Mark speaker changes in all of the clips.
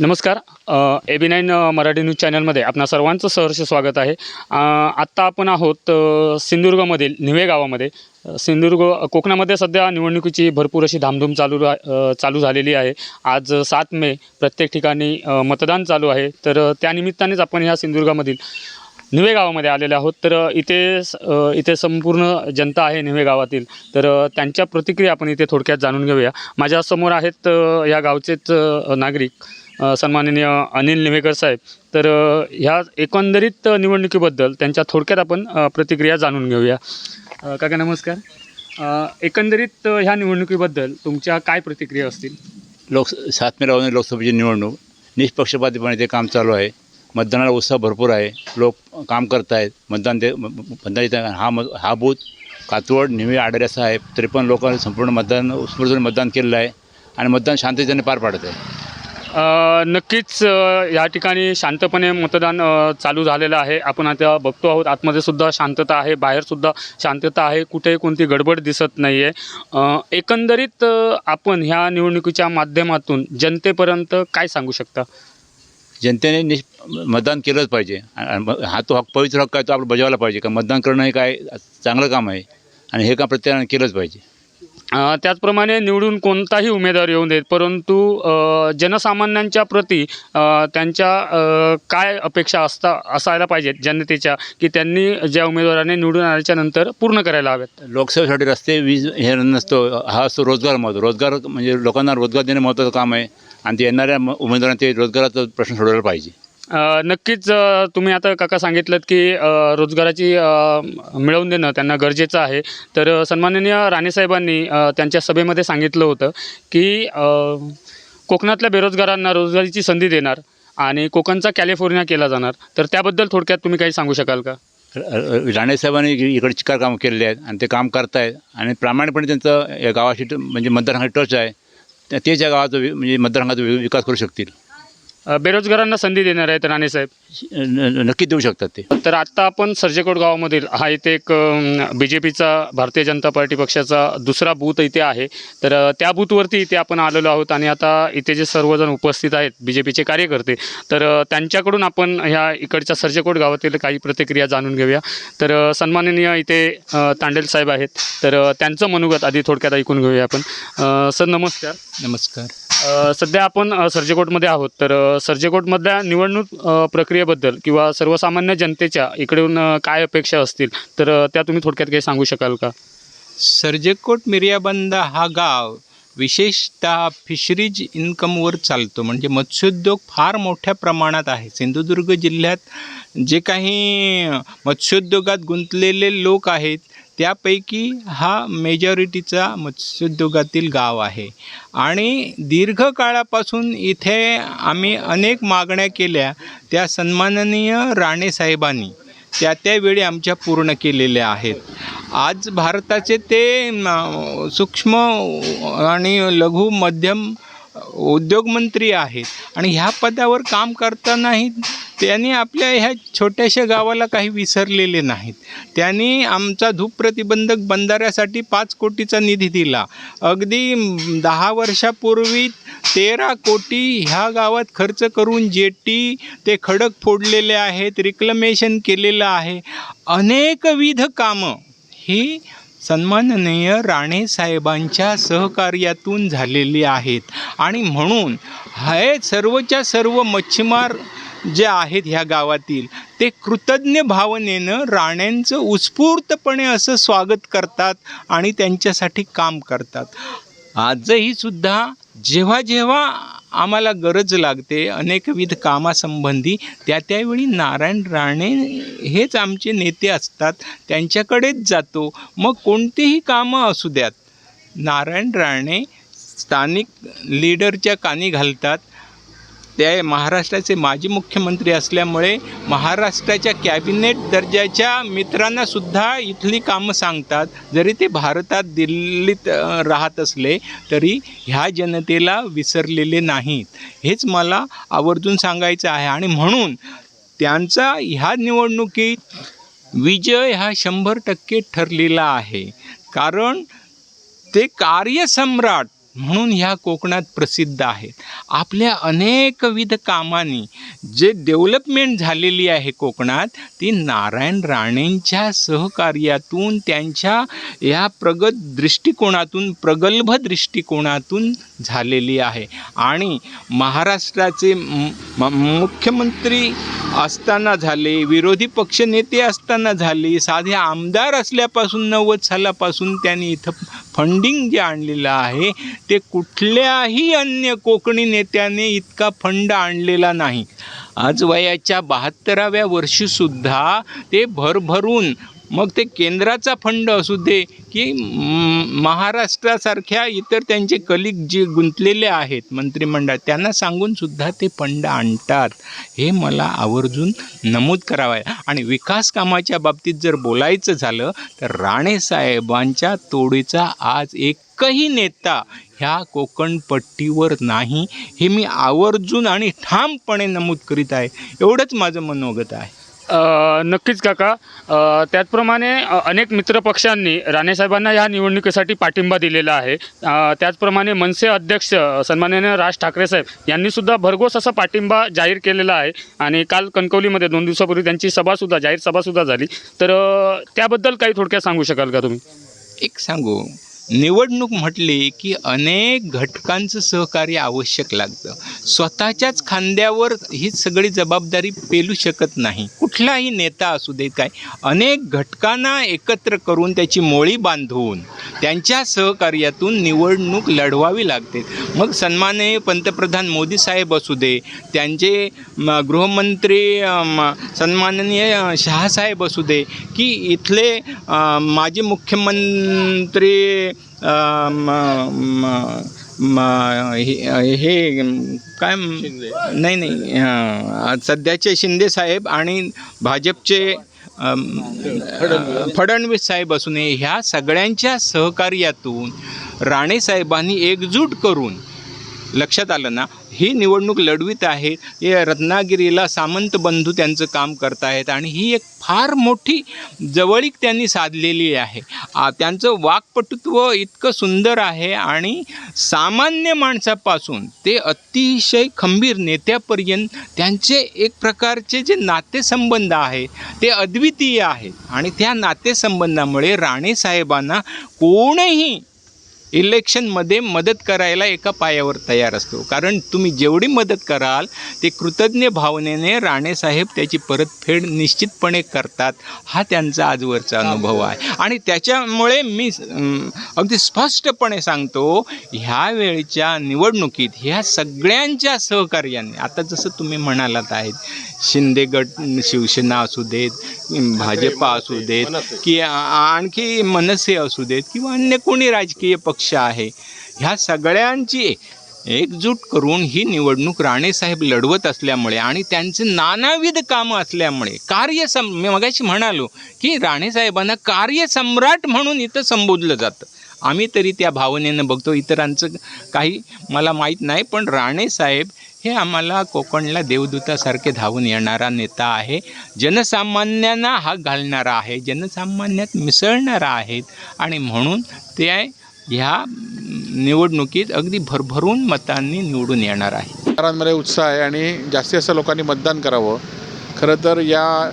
Speaker 1: नमस्कार. A B nine Marathi news चॅनलमध्ये आपणा सर्वांचं सहर्ष स्वागत आहे. आत्ता आपण आहोत सिंधुदुर्गमधील निवे गावामध्ये. सिंधुदुर्ग कोकणामध्ये सध्या निवडणुकीची भरपूर अशी धामधूम चालू रा- चालू झालेली आहे. आज सात मे प्रत्येक ठिकाणी मतदान चालू आहे. तर त्यानिमित्तानेच आपण ह्या सिंधुदुर्गामधील निवे गावामध्ये आलेले आहोत. तर इथे स- इथे संपूर्ण जनता आहे निवे गावातील. तर त्यांच्या प्रतिक्रिया आपण इथे थोडक्यात जाणून घेऊया. माझ्यासमोर आहेत या गावचेच नागरिक. सन्माननीय अनिल निवेकर साहेब. तर ह्या एकंदरीत निवडणुकीबद्दल त्यांच्या थोडक्यात आपण प्रतिक्रिया जाणून घेऊया. काका नमस्कार. एकंदरीत ह्या निवडणुकीबद्दल तुमच्या काय प्रतिक्रिया असतील?
Speaker 2: लोक सात लोकसभेची निवडणूक. निष्पक्षपातीपणे ते काम चालू आहे. मतदानाला उत्साह भरपूर आहे. लोक काम करत आहेत मतदान ते मतदान हा म हा बूथ कातवड निवे आडरे असा आहे तरी पण लोकांनी संपूर्ण मतदान उत्स्फूर्तपणे मतदान केलेलं आहे. आणि मतदान शांततेने पार पाडत आहे.
Speaker 1: नक्कीच या ठिकाणी शांतपणे मतदान चालू झालेलं आहे. आपण आता बघतो आहोत आतमध्ये सुद्धा शांतता आहे बाहेरसुद्धा शांतता आहे. कुठेही कोणती गडबड दिसत नाही आहे एकंदरीत आपण ह्या निवडणुकीच्या माध्यमातून जनतेपर्यंत काय सांगू शकता?
Speaker 2: जनतेने निश मतदान केलंच पाहिजे. हा तो हक्क पवित्र हक्क आहे तो आपण बजावला पाहिजे. का मतदान करणं हे काय चांगलं काम आहे? आणि हे काम प्रत्येकाने केलंच पाहिजे.
Speaker 1: त्याचप्रमाणे निवडून कोणताही उमेदवार येऊ देत परंतु जनसामान्यांच्या प्रती त्यांच्या काय अपेक्षा असता असायला पाहिजेत जनतेच्या की त्यांनी ज्या उमेदवाराने निवडून आल्याच्यानंतर पूर्ण करायला हव्यात
Speaker 2: लोकसेवेसाठी रस्ते वीज हे नसतो हा असतो रोजगार महत्त्व रोजगार म्हणजे लोकांना रोजगार देणे महत्त्वाचं काम आहे आणि ते येणाऱ्या उमेदवारांचे उमेदवारांना ते रोजगाराचा प्रश्न सोडवला पाहिजे.
Speaker 1: नक्कीच तुम्ही आता काका सांगितलं की रोजगाराची मिळवून देणं त्यांना गरजेचं आहे. तर सन्माननीय राणेसाहेबांनी त्यांच्या सभेमध्ये सांगितलं होतं की कोकणातल्या बेरोजगारांना रोजगारीची संधी देणार आणि कोकणचा कॅलिफोर्निया केला जाणार. तर त्याबद्दल थोडक्यात तुम्ही काही सांगू शकाल का?
Speaker 2: राणेसाहेबांनी इकडे चिकार कामं केलेले आहेत आणि ते काम करतायत आणि प्रामाणिकपणे त्यांचं या गावाशी ट- म्हणजे मतदारसंघात टच आहे. त्या- तेच या गावाचा म्हणजे मतदारसंघाचा वि- विकास करू शकतील.
Speaker 1: बेरोजगारांना संधी देणार आहेत राणेसाहेब.
Speaker 2: नक्की देऊ शकतात ते.
Speaker 1: तर आत्ता आपण सर्जेकोट गावामधील हा इथे एक बी जे पीचा भारतीय जनता पार्टी पक्षाचा दुसरा बूथ इथे आहे. तर त्या बूथवरती इथे आपण आलेलो आहोत आणि आता इथे जे सर्वजण उपस्थित आहेत बी जे पीचे कार्यकर्ते तर त्यांच्याकडून आपण ह्या इकडच्या सर्जेकोट गावातील काही प्रतिक्रिया जाणून घेऊया. तर सन्माननीय इथे तांडेल साहेब आहेत. तर त्यांचं मनोगत आधी थोडक्यात ऐकून घेऊया आपण. सर नमस्कार.
Speaker 3: नमस्कार.
Speaker 1: सध्या आपण सर्जेकोटमध्ये आहोत. तर सर्जेकोटमधल्या निवडणूक अ, प्रक्रियेबद्दल किंवा सर्वसामान्य जनतेच्या इकडून काय अपेक्षा असतील? तर त्या तुम्ही थोडक्यात काही सांगू शकाल का?
Speaker 3: सर्जेकोट मिर्याबंद हा गाव विशेषतः फिशरीज इन्कमवर चालतो. म्हणजे मत्स्योद्योग फार मोठ्या प्रमाणात आहे. सिंधुदुर्ग जिल्ह्यात जे काही मत्स्योद्योगात गुंतलेले लोक आहेत त्यापैकी हा मेजॉरिटीचा मत्स्योद्योगातील गाव आहे. आणि दीर्घकाळापासून इथे आम्ही अनेक मागण्या केल्या त्या सन्माननीय राणेसाहेबांनी त्या त्यावेळी आमच्या पूर्ण केलेल्या आहेत. आज भारताचे ते सूक्ष्म आणि लघु मध्यम उद्योगमंत्री आहेत. आणि ह्या पदावर काम करतानाही त्यांनी आपल्या ह्या छोट्याशा गावाला काही विसरलेले नाहीत. त्यांनी आमचा धूप प्रतिबंधक बंधाऱ्यासाठी पाच कोटीचा निधी दिला. अगदी दहा वर्षापूर्वी तेरा कोटी ह्या गावात खर्च करून जेटी ते खडक फोडलेले आहेत रिक्लमेशन केलेलं आहे. अनेकविध कामं ही सन्माननीय राणे साहेबांच्या सहकार्यातून झालेली आहेत. आणि म्हणून हे सर्वच्या सर्व मच्छीमार जे आहेत ह्या गावातील ते कृतज्ञ भावनेनं राण्यांचं उत्स्फूर्तपणे असं स्वागत करतात आणि त्यांच्यासाठी काम करतात. आजही सुद्धा जेव्हा जेव्हा आम्हाला गरज लागते अनेकविध कामासंबंधी त्या त्यावेळी नारायण राणे हेच आमचे नेते असतात त्यांच्याकडेच जातो. मग कोणतेही कामं असू द्यात. नारायण राणे स्थानिक लीडरच्या कानी घालतात. ते महाराष्ट्राचे माजी मुख्यमंत्री असल्यामुळे महाराष्ट्राच्या कॅबिनेट दर्जाच्या मित्रांना सुद्धा इथली कामं सांगतात. जरी ते भारतात दिल्लीत राहत असले तरी ह्या जनतेला विसरलेले नाहीत. हेच मला आवर्जून सांगायचं आहे. आणि म्हणून त्यांचा ह्या निवडणुकीत विजय हा शंभर टक्के ठरलेला आहे. कारण ते कार्यसम्राट म्हणून ह्या कोकणात प्रसिद्ध आहेत. आपल्या अनेकविध कामांनी जे डेव्हलपमेंट झालेली आहे कोकणात ती नारायण राणेंच्या सहकार्यातून त्यांच्या या प्रगत दृष्टिकोनातून प्रगल्भ दृष्टिकोनातून झालेली आहे. आणि महाराष्ट्राचे म- मुख्यमंत्री असताना झाले विरोधी पक्षनेते असताना झाले साधे आमदार असल्यापासून नव्वद सालापासून त्यांनी इथं फंडिंग जे आणलेलं आहे ते कुठल्याही अन्य कोकणी नेत्याने इतका फंड आणलेला नाही. आज वयाच्या बहात्तराव्या वर्षीसुद्धा ते भरभरून मग ते केंद्राचा फंड असू दे की महाराष्ट्रासारख्या इतर त्यांचे कलिक जे गुंतलेले आहेत मंत्रिमंडळात त्यांना सांगूनसुद्धा ते फंड आणतात. हे मला आवर्जून नमूद करावं. आहे आणि विकास कामाच्या बाबतीत जर बोलायचं झालं तर राणे साहेबांच्या तोडीचा आज एकही नेता ह्या कोकणपट्टीवर नाही हे मी आवर्जून आणि ठामपणे नमूद करीत आहे. एवढंच माझं मनोगत आहे.
Speaker 1: नक्कीच काका. त्याचप्रमाणे अनेक मित्रपक्षांनी राणेसाहेबांना या निवडणुकीसाठी पाठिंबा दिलेला आहे. त्याचप्रमाणे मनसे अध्यक्ष सन्माननीय राज ठाकरे साहेब यांनी सुद्धा भरघोस असा पाठिंबा जाहीर केलेला आहे. आणि काल कणकवलीमध्ये दोन दिवसापूर्वी त्यांची सभासुद्धा जाहीर सभासुद्धा झाली. तर त्याबद्दल काही थोडक्यात सांगू शकाल का तुम्ही?
Speaker 3: एक सांगू. निवडणूक म्हटली की अनेक घटकांचं सहकार्य आवश्यक लागतं. स्वतःच्याच खांद्यावर ही सगळी जबाबदारी पेलू शकत नाही. कुठलाही नेता असू देत काय अनेक घटकांना एकत्र करून त्याची मोळी बांधून त्यांच्या सहकार्यातून निवडणूक लढवावी लागते. मग सन्माननीय पंतप्रधान मोदी साहेब असू दे त्यांचे गृहमंत्री म, सन्माननीय शहासाहेब असू दे की इथले माजी मुख्यमंत्री हे हे, काय नाही नाही सध्याचे शिंदे साहेब आणि भाजपचे फडणवीस साहेब असू नये ह्या सगळ्यांच्या सहकार्यातून राणेसाहेबांनी एकजूट करून लक्षात आलं ना ही निवडणूक लढवीत आहे. हे रत्नागिरीला सामंत बंधू त्यांचं काम करत आहेत आणि ही एक फार मोठी जवळीक त्यांनी साधलेली आहे. त्यांचं वाक्पटुत्व इतकं सुंदर आहे आणि सामान्य माणसापासून ते अतिशय खंबीर नेत्यापर्यंत त्यांचे एक प्रकारचे जे नातेसंबंध आहे ते अद्वितीय आहेत. आणि त्या नातेसंबंधामुळे राणेसाहेबांना कोणीही इलेक्शनमध्ये मदत करायला एका पायावर तयार असतो. कारण तुम्ही जेवढी मदत कराल ते कृतज्ञ भावनेने राणेसाहेब त्याची परतफेड निश्चितपणे करतात हा त्यांचा आजवरचा अनुभव आहे. आणि त्याच्यामुळे मी अगदी स्पष्टपणे सांगतो ह्या वेळच्या निवडणुकीत ह्या सगळ्यांच्या सहकार्याने आता जसं तुम्ही म्हणालात आहेत शिंदे गट शिवसेना असू देत भाजपा असू देत की आणखी मनसे असू देत किंवा अन्य कोणी राजकीय पक्ष आहे. ह्या सगळ्यांची एकजूट करून ही निवडणूक राणेसाहेब लढवत असल्यामुळे आणि त्यांचे नानाविध कामं असल्यामुळे कार्यसम मी मगाशी म्हणालो की राणेसाहेबांना कार्यसम्राट म्हणून इथं संबोधलं जातं. आम्ही तरी त्या भावनेनं बघतो. इतरांचं काही मला माहीत नाही पण राणेसाहेब हे आम्हाला कोकणला देवदूतासारखे धावून येणारा नेता आहे. जनसामान्यांना हाक घालणारा आहे. जनसामान्यात मिसळणारा आहेत आणि म्हणून ते ह्या निवडणुकीत अगदी भरभरून मतांनी निवडून येणार आहे.
Speaker 4: मतदारांमध्ये उत्साह आहे आणि जास्तीत जास्त लोकांनी मतदान करावं. खरं तर या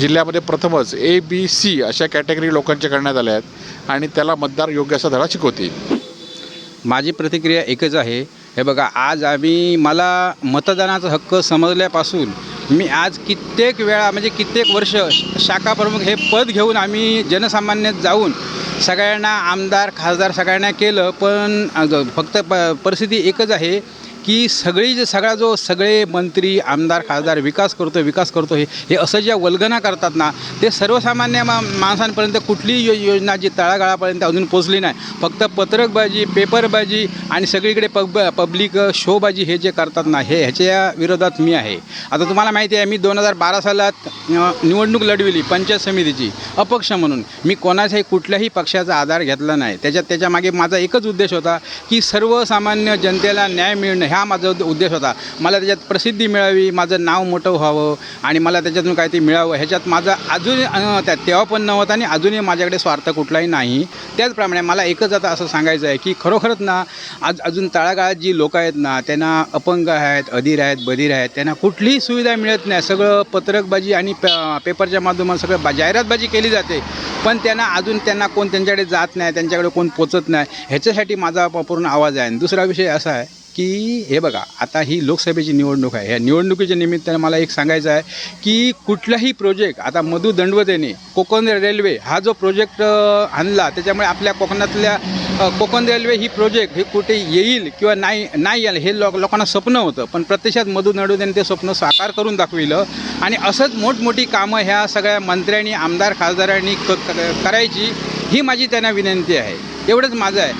Speaker 4: जिल्ह्यामध्ये प्रथमच ए बी सी अशा कॅटेगरी लोकांच्या करण्यात आल्या आहेत आणि त्याला मतदार योग्य असा धडा शिकवतील.
Speaker 5: माझी प्रतिक्रिया एकच आहे. हे बघा आज आम्ही मला मतदानाचा हक्क समजल्यापासून मी आज कित्येक वेळा म्हणजे कित्येक वर्ष शाखा प्रमुख हे पद घेऊन आम्ही जनसामान्यात जाऊन सगळ्यांना आमदार खासदार सगळ्यांना केलं पण फक्त प परिस्थिती एकच आहे. की सगळी जे सगळा जो सगळे मंत्री आमदार खासदार विकास करतो विकास करतो हे हे असं ज्या वल्गना करतात ना ते सर्वसामान्य मा माणसांपर्यंत कुठलीही यो योजना जी तळागाळापर्यंत अजून पोचली नाही. फक्त पत्रकबाजी पेपरबाजी आणि सगळीकडे पब पब्लिक शोबाजी हे जे करतात ना हे ह्याच्या विरोधात मी आहे. आता तुम्हाला माहिती आहे मी दोन हजार बारा सालात निवडणूक लढविली पंचायत समितीची अपक्ष म्हणून. मी कोणाच्याही कुठल्याही पक्षाचा आधार घेतला नाही. त्याच्यात त्याच्यामागे माझा एकच उद्देश होता की सर्वसामान्य जनतेला न्याय मिळणं. ह्या माझा उद्देश होता. मला त्याच्यात प्रसिद्धी मिळावी माझं नाव मोठं व्हावं आणि मला त्याच्यातून काहीतरी मिळावं. ह्याच्यात माझा अजून त्या तेव्हा पण नव्हता आणि अजूनही माझ्याकडे स्वार्थ कुठलाही नाही. त्याचप्रमाणे मला एकच आता असं सांगायचं आहे की खरोखरच ना आज अजून तळागाळात जी लोक आहेत ना त्यांना अपंग आहेत अधीर आहेत बधीर आहेत त्यांना कुठलीही सुविधा मिळत नाही. सगळं पत्रकबाजी आणि प पेपरच्या माध्यमात सगळं बा जाहिरातबाजी केली जाते. पण त्यांना अजून त्यांना कोण त्यांच्याकडे जात नाही त्यांच्याकडे कोण पोचत नाही ह्याच्यासाठी माझा पूर्ण आवाज आहे. आणि दुसरा विषय असा आहे की हे बघा आता ही लोकसभेची निवडणूक आहे. ह्या निवडणुकीच्या निमित्तानं मला एक सांगायचं आहे की कुठलाही प्रोजेक्ट आता मधु दंडवतेने कोकण रेल्वे हा जो प्रोजेक्ट आणला त्याच्यामुळे आपल्या कोकणातल्या कोकण रेल्वे ही प्रोजेक्ट हे कुठे येईल किंवा नाही नाही येईल हे लोक लोकांना स्वप्न होतं. पण प्रत्यक्षात मधु दंडवतेने ते स्वप्न साकार करून दाखविलं. आणि असंच मोठमोठी कामं ह्या सगळ्या मंत्र्यांनी आमदार खासदारांनी क क- करायची ही माझी त्यांना विनंती आहे. एवढंच माझं आहे.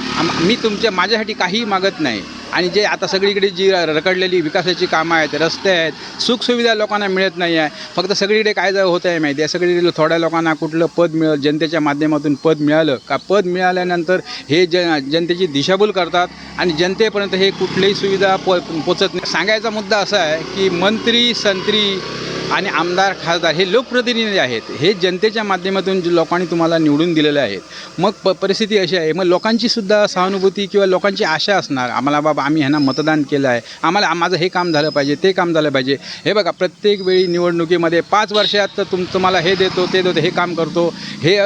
Speaker 5: मी तुमच्या माझ्यासाठी काहीही मागत नाही. आणि जे आता सगळीकडे जी रकडलेली विकासाची कामं आहेत रस्ते आहेत सुखसुविधा लोकांना मिळत नाही आहे. फक्त सगळीकडे काय जर होत आहे माहिती आहे. सगळीकडे थोड्या लोकांना कुठलं पद मिळत जनतेच्या माध्यमातून पद मिळालं का? पद मिळाल्यानंतर हे ज जनतेची दिशाभूल करतात आणि जनतेपर्यंत हे कुठलीही सुविधा पो पोचत नाही. सांगायचा मुद्दा असा आहे की मंत्री संत्री आणि आमदार खासदार हे लोकप्रतिनिधी आहेत. हे जनतेच्या माध्यमातून लोकांनी तुम्हाला निवडून दिलेले आहेत. मग प परिस्थिती अशी आहे. मग लोकांची सुद्धा सहानुभूती किंवा लोकांची आशा असणार. आम्हाला बाबा आम्ही ह्यांना मतदान केलं आहे. आम्हाला माझं हे काम झालं पाहिजे ते काम झालं पाहिजे. हे बघा प्रत्येक वेळी निवडणुकीमध्ये पाच वर्षात तर तुम तुम्हाला हे देतो ते देतो हे काम करतो. हे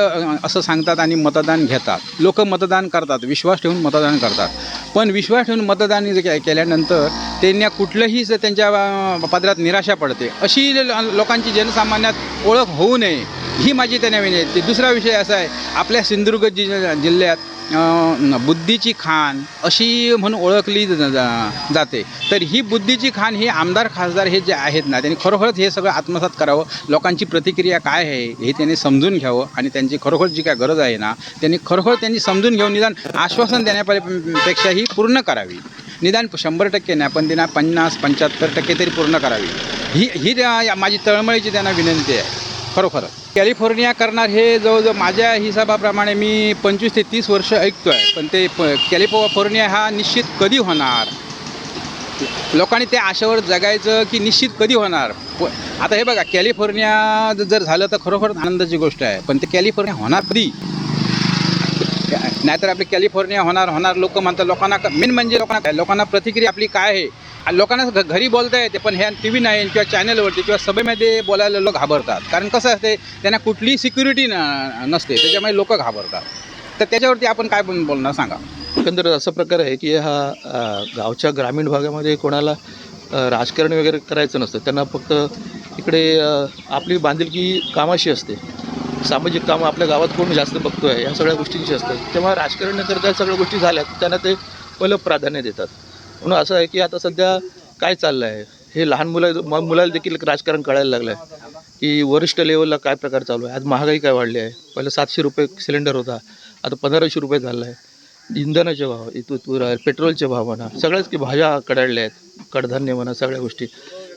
Speaker 5: असं सांगतात आणि मतदान घेतात. लोक मतदान करतात. विश्वास ठेवून मतदान करतात. पण विश्वास ठेवून मतदान जे के- केल्यानंतर त्यांना कुठलंही त्यांच्या पदरात निराशा पडते अशी लोकांची जनसामान्यात ओळख होऊ नये ही माझी त्यांना विनंती. दुसरा विषय असा आहे आपल्या सिंधुदुर्ग जि जिल्ह्यात बुद्धीची खान अशी म्हणून ओळखली जाते. तर ही बुद्धीची खान हे आमदार खासदार हे जे आहेत ना त्यांनी खरोखरच हे सगळं आत्मसात करावं. लोकांची प्रतिक्रिया काय आहे हे त्यांनी समजून घ्यावं आणि त्यांची खरोखर जी काय गरज आहे ना त्यांनी खरोखर त्यांनी समजून घेऊन निदान आश्वासन देण्यापेक्षाही पूर्ण करावी. निदान शंभर टक्के नाही पण त्यांना पन्नास पंच्याहत्तर टक्के तरी पूर्ण करावी. ही ही माझी तळमळीची त्यांना विनंती आहे खरोखर. कॅलिफोर्निया करणार हे जवळजवळ माझ्या हिसाबाप्रमाणे मी पंचवीस ते तीस वर्ष ऐकतो आहे पण ते प कॅलिफोर्निया हा निश्चित कधी होणार? लोकांनी त्या आशेवर जगायचं की निश्चित कधी होणार? प- आता हे बघा कॅलिफोर्निया जर झालं तर खरोखर आनंदाची गोष्ट आहे पण ते कॅलिफोर्निया होणार कधी? नाहीतर आपली कॅलिफोर्निया होणार होणार लोक म्हणतात लोकांना मेन म्हणजे लोकांना लोकांना प्रतिक्रिया आपली काय आहे? आणि लोकांना घ- घरी बोलता येते पण ह्या टी व्ही नाही किंवा चॅनलवरती किंवा सभेमध्ये बोलायला लोक घाबरतात. कारण कसं असते त्यांना कुठलीही सिक्युरिटी नसते त्याच्यामुळे लोक घाबरतात. तर त्याच्यावरती आपण काय पण बोलणार सांगा.
Speaker 6: एकंदर असा प्रकार आहे की हा गावच्या ग्रामीण भागामध्ये कोणाला राजकारण वगैरे करायचं नसतं. त्यांना फक्त इकडे आपली बांधिलकी कामाशी असते. सामाजिक कामं आपल्या गावात कोण जास्त बघतो आहे या सगळ्या गोष्टींची असतात. तेव्हा राजकारण न करता सगळ्या गोष्टी झाल्या त्यांना ते पहिलं प्राधान्य देतात. म्हणून असं आहे की आता सध्या काय चाललं आहे हे लहान मुलं मुलाला देखील एक राजकारण कळायला लागलं आहे की वरिष्ठ लेवलला काय प्रकार चालू आहे? आज महागाई काय वाढली आहे? पहिलं सातशे रुपये सिलेंडर होता आता पंधराशे रुपये झाला आहे इंधनाचे भाव इथून पेट्रोलचे भाव म्हणा सगळ्याच की भाज्या कडाडल्या आहेत. कडधान्य म्हणा सगळ्या गोष्टी.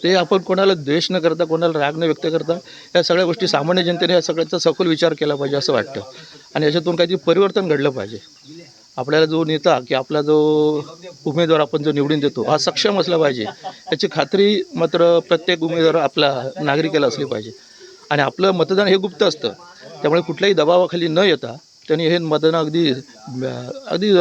Speaker 6: ते आपण कोणाला द्वेष न करता कोणाला राग न व्यक्त करता या सगळ्या गोष्टी सामान्य जनतेने या सगळ्याचा सखोल विचार केला पाहिजे असं वाटतं. आणि याच्यातून काहीतरी परिवर्तन घडलं पाहिजे. आपल्याला जो नेता की आपला जो उमेदवार आपण जो निवडून देतो हा सक्षम असला पाहिजे. याची खात्री मात्र प्रत्येक उमेदवार आपला नागरिकाला असली पाहिजे. आणि आपलं मतदान हे गुप्त असतं. त्यामुळे कुठल्याही दबावाखाली न येता त्यांनी हे मतदान अगदी अगदी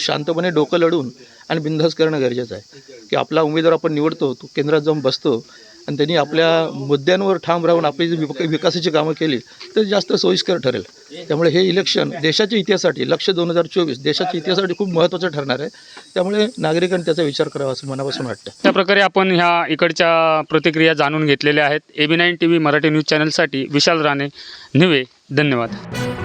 Speaker 6: शांतपणे डोकं लढून आणि बिनधास्त करणं गरजेचं आहे. की आपला उमेदवार आपण निवडतो तो केंद्रात जाऊन बसतो आणि त्यांनी आपल्या मुद्द्यांवर ठाम राहून आपली जी विक विकासाची कामं केली तर जास्त सोयीस्कर ठरेल. त्यामुळे हे इलेक्शन देशाच्या इतिहासासाठी लक्ष दोन हजार चोवीस देशाच्या इतिहासासाठी खूप महत्त्वाचं ठरणार आहे. त्यामुळे नागरिकांनी त्याचा विचार करावा असं मनापासून वाटतं
Speaker 1: त्या प्रकारे आपण ह्या इकडच्या प्रतिक्रिया जाणून घेतलेल्या आहेत. A B nine T V Marathi news चॅनलसाठी Vishal Rane निवे. धन्यवाद.